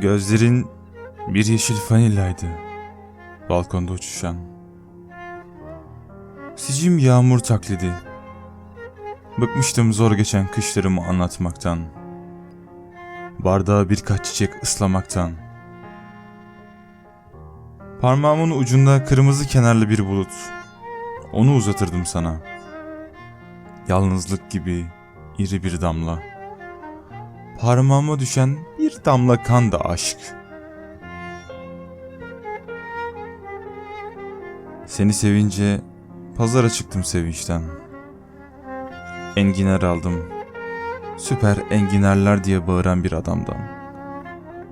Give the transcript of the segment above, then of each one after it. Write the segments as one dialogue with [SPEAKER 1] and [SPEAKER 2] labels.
[SPEAKER 1] Gözlerin bir yeşil fanilaydı. Balkonda uçuşan. Sicim yağmur taklidi. Bıkmıştım zor geçen kışlarımı anlatmaktan. Bardağa birkaç çiçek ıslamaktan. Parmağımın ucunda kırmızı kenarlı bir bulut. Onu uzatırdım sana. Yalnızlık gibi iri bir damla. Parmağıma düşen bir damla kan da aşk. Seni sevince pazara çıktım sevinçten. Enginar aldım. Süper enginarlar diye bağıran bir adamdan.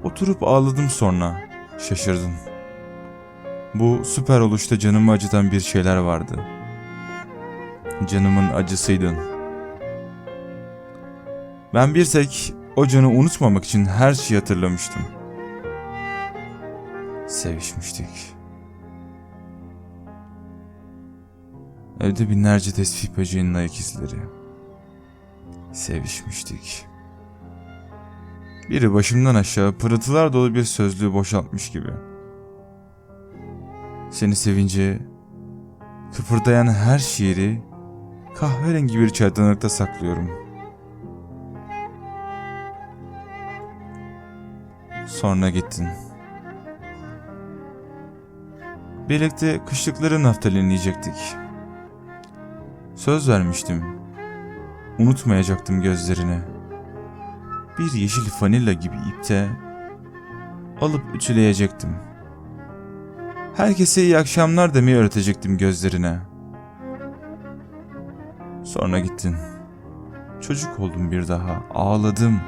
[SPEAKER 1] Oturup ağladım sonra. Şaşırdım. Bu süper oluşta canımı acıtan bir şeyler vardı. Canımın acısıydın. Ben bir tek o unutmamak için her şeyi hatırlamıştım. Sevişmiştik. Evde binlerce tesbih böceğinin ayak izleri. Sevişmiştik. Biri başımdan aşağı pırıltılar dolu bir sözlüğü boşaltmış gibi. Seni sevince kıpırdayan her şiiri kahverengi bir çaydanlıkta saklıyorum. Sonra gittin. Birlikte kışlıkları naftalinleyecektik. Söz vermiştim. Unutmayacaktım gözlerini. Bir yeşil fanilla gibi ipte alıp ütüleyecektim. Herkese iyi akşamlar demeyi öğretecektim gözlerine. Sonra gittin. Çocuk oldum bir daha. Ağladım.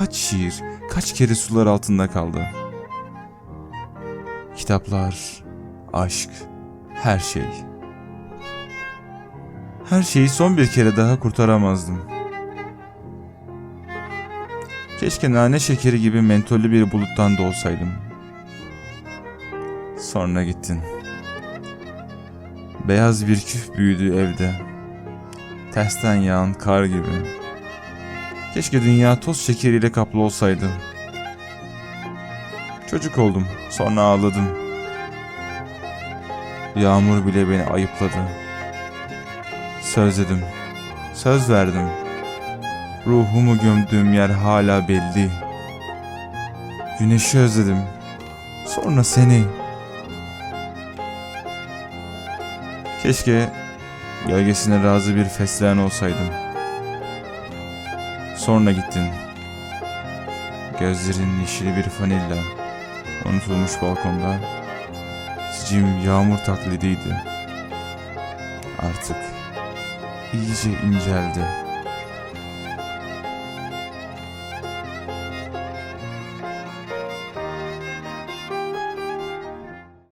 [SPEAKER 1] Kaç şiir, kaç kere sular altında kaldı. Kitaplar, aşk, her şey. Her şeyi son bir kere daha kurtaramazdım. Keşke nane şekeri gibi mentollü bir buluttan da olsaydım. Sonra gittin. Beyaz bir küf büyüdü evde. Tersten yağan kar gibi. Keşke dünya toz şekeriyle kaplı olsaydı. Çocuk oldum, sonra ağladım. Yağmur bile beni ayıpladı. Sözledim, söz verdim. Ruhumu gömdüğüm yer hala belli. Güneşi özledim. Sonra seni. Keşke gölgesine razı bir fesleğen olsaydım. Sonra gittin. Gözlerin yeşili bir fanilla. Unutulmuş balkonda. Sicim yağmur taklidiydi. Artık iyice inceldi.